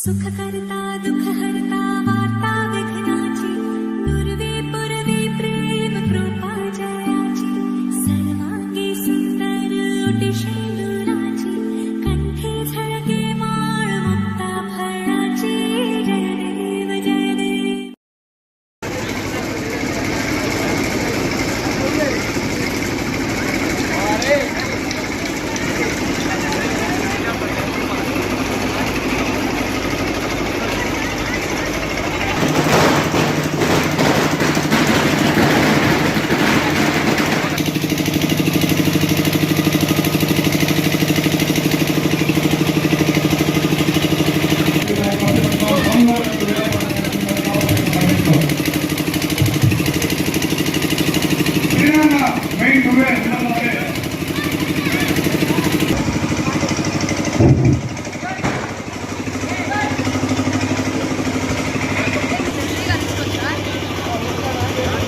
सुखकर्ता दुःखहर्ता वार्ता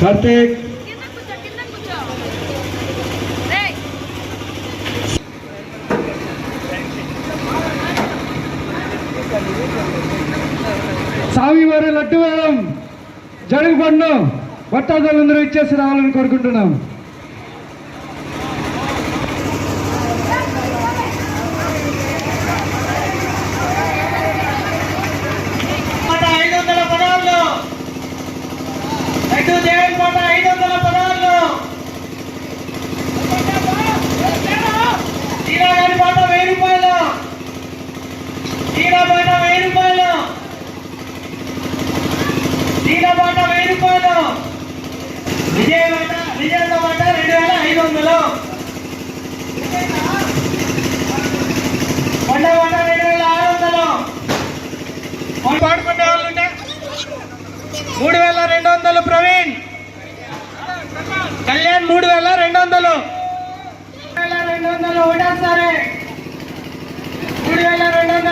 కార్తీక్. సామివారి లడ్డు వేలం జరుగుబండం భట్టాదారులందరూ ఇచ్చేసి రావాలని కోరుకుంటున్నాం.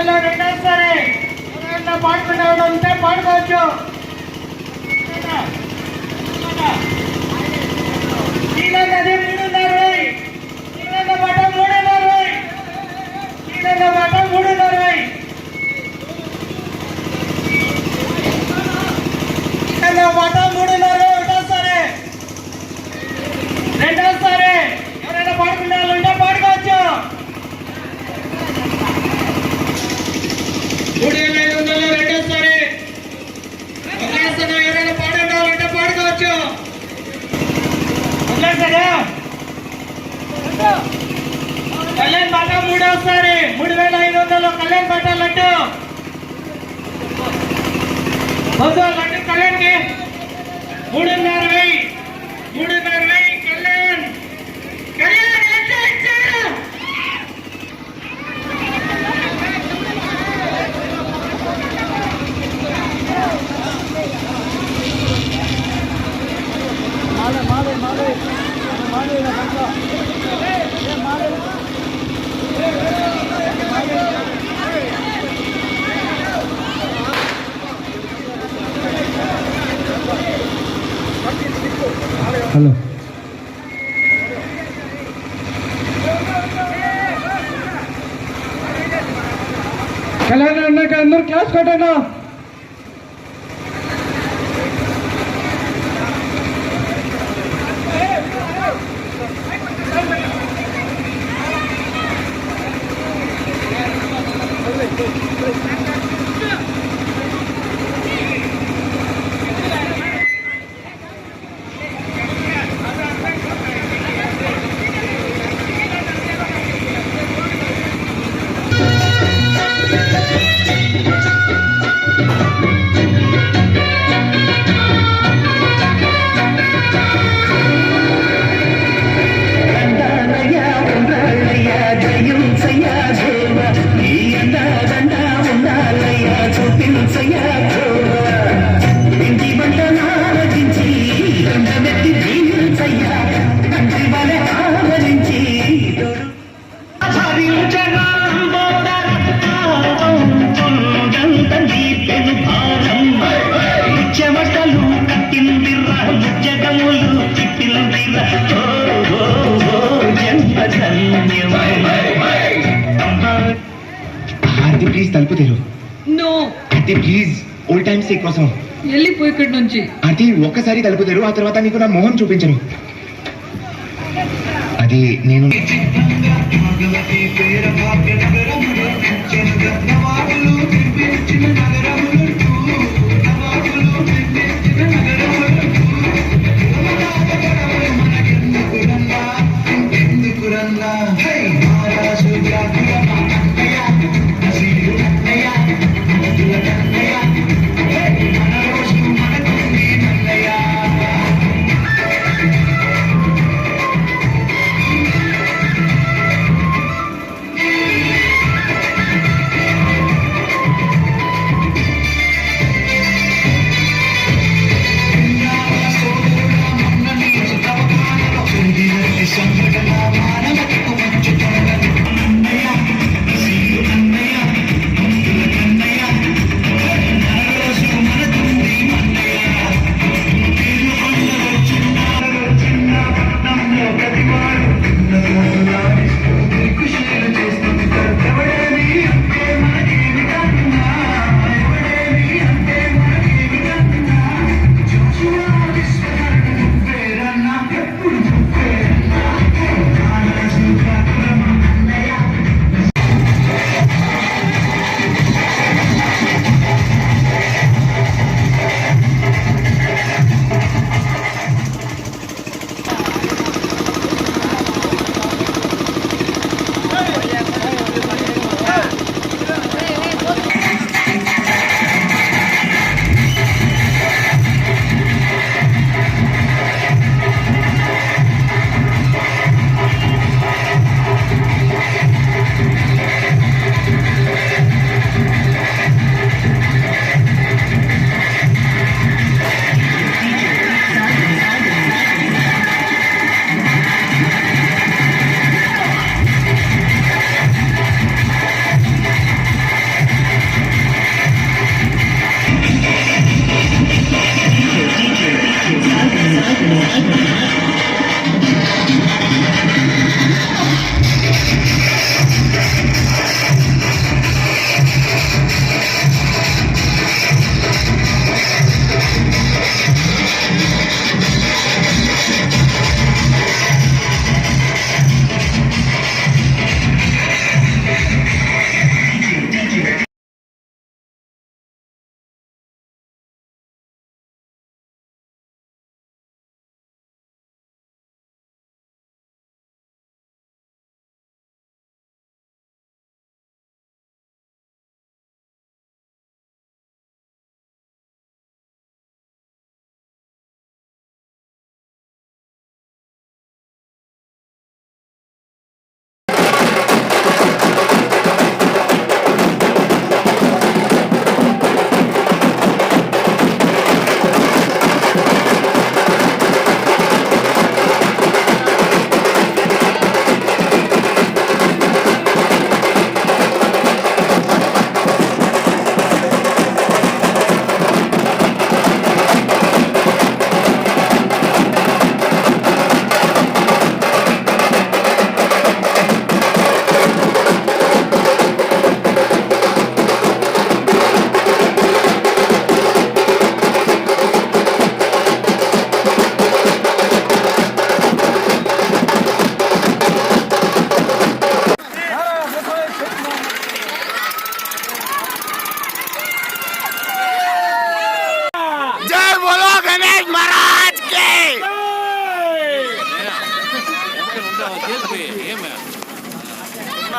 రోజుల్లో రెండోసారి ఎవరైనా పాడుకునే వాళ్ళు ఉంటే పాడుకోవచ్చు. కళ్యాణ్ బాట మూడవసారి మూడు వేల ఐదు వందలు కళ్యాణ్ బాట లడ్డు. లడ్డు కళ్యాణ్కి మూడున్నర వెయ్యి మూడున్నర వెయ్యి. హలో. కళ్యాణ అన్నాక అందరూ క్లాస్ కట్టండి dancing, yeah. Please old times కోసం. వెళ్ళిపోయి ఇక్కడి నుంచి. అది ఒక్కసారి తలుపు తెరు ఆ తర్వాత నీకు నా మొహం చూపించను. అది నేను